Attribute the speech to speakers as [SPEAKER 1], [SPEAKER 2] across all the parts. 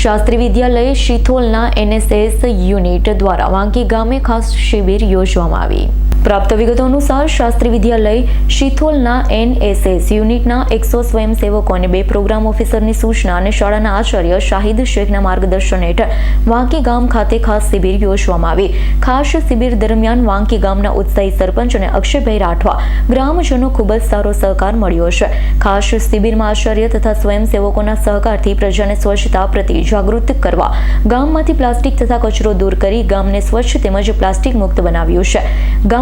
[SPEAKER 1] શાસ્ત્રી વિદ્યાલય શિથોલના NSS unit દ્વારા વાંકી ગામે ખાસ શિબિર યોજવામાં આવી. પ્રાપ્ત વિગતો અનુસાર શાસ્ત્રી વિદ્યાલય શિથોલના એનએસએસ યુનિટના એકસો સ્વયંસેવકો અને બે પ્રોગ્રામ ઓફિસરની સૂચના અને શાળાના આચાર્ય શાહિદ શેખના માર્ગદર્શન હેઠળ વાંકી ગામ ખાતે ખાસ શિબિર યોજવામાં આવી. ખાસ શિબિર દરમિયાન વાંકી ગામના ઉત્સાહી સરપંચ અને અક્ષયભાઈ રાઠવા ગ્રામજનો ખૂબ જ સારો સહકાર મળ્યો છે. ખાસ શિબિરમાં આચાર્ય તથા સ્વયંસેવકોના સહકારથી પ્રજાને સ્વચ્છતા પ્રત્યે જાગૃત કરવા, ગામમાંથી પ્લાસ્ટિક તથા કચરો દૂર કરી ગામને સ્વચ્છ તેમજ પ્લાસ્ટિક મુક્ત બનાવ્યું છે.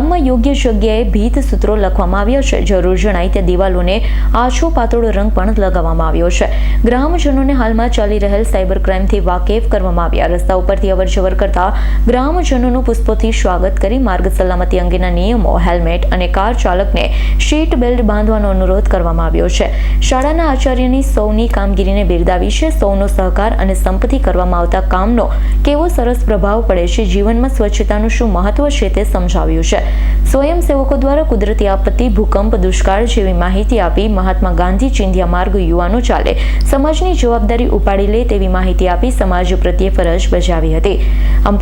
[SPEAKER 1] ગામમાં યોગ્ય જગ્યાએ ભીત સૂત્રો લખવામાં આવ્યા છે. જરૂર જણાય તે દિવાલોને આછો પાતળો રંગ પણ લગાવવામાં આવ્યો છે. ગ્રામજનોને હાલમાં ચાલી રહેલ સાયબર ક્રાઇમથી વાકેફ કરવામાં આવ્યા. રસ્તા ઉપરથી અવરજવર કરતા ગ્રામજનોનું પુષ્પોથી સ્વાગત કરી માર્ગ સલામતી અંગેના નિયમો, હેલ્મેટ અને કાર ચાલકને સીટ બેલ્ટ બાંધવાનો અનુરોધ કરવામાં આવ્યો છે. શાળાના આચાર્યની સૌની કામગીરીને બિરદાવી છે. સૌનો સહકાર અને સંપત્તિ કરવામાં આવતા કામનો કેવો સરસ પ્રભાવ પડે છે. જીવનમાં સ્વચ્છતાનું શું મહત્વ છે તે સમજાવ્યું છે. સ્વયંસેવકો દ્વારા કુદરતી આપત્તિ, ભૂકંપ, દુષ્કાળ જેવી માહિતી આપી મહાત્મા ગાંધી ચિંધ્યા માર્ગ યુવાનો ચાલે. સમાજની જવાબદારી ઉપાડી લે તેવી માહિતી આપી સમાજ પ્રત્યે ફરજ બજાવી હતી. આમ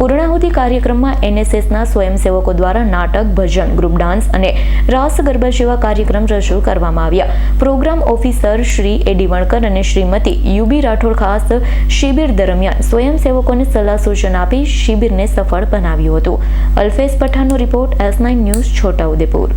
[SPEAKER 1] કાર્યક્રમમાં એનએસએસના સ્વયંસેવકો દ્વારા નાટક, ભજન, ગ્રુપ ડાન્સ અને રાસ ગરબા જેવા કાર્યક્રમ રજૂ કરવામાં આવ્યા. Programme officer Shri A Vankar અને શ્રીમતી યુબી રાઠોડ ખાસ શિબિર દરમિયાન સ્વયંસેવકોને સલાહ સૂચન આપી શિબિરને સફળ બનાવ્યું હતું. Alfez પઠાણનો report S nine news Chhotaudepur.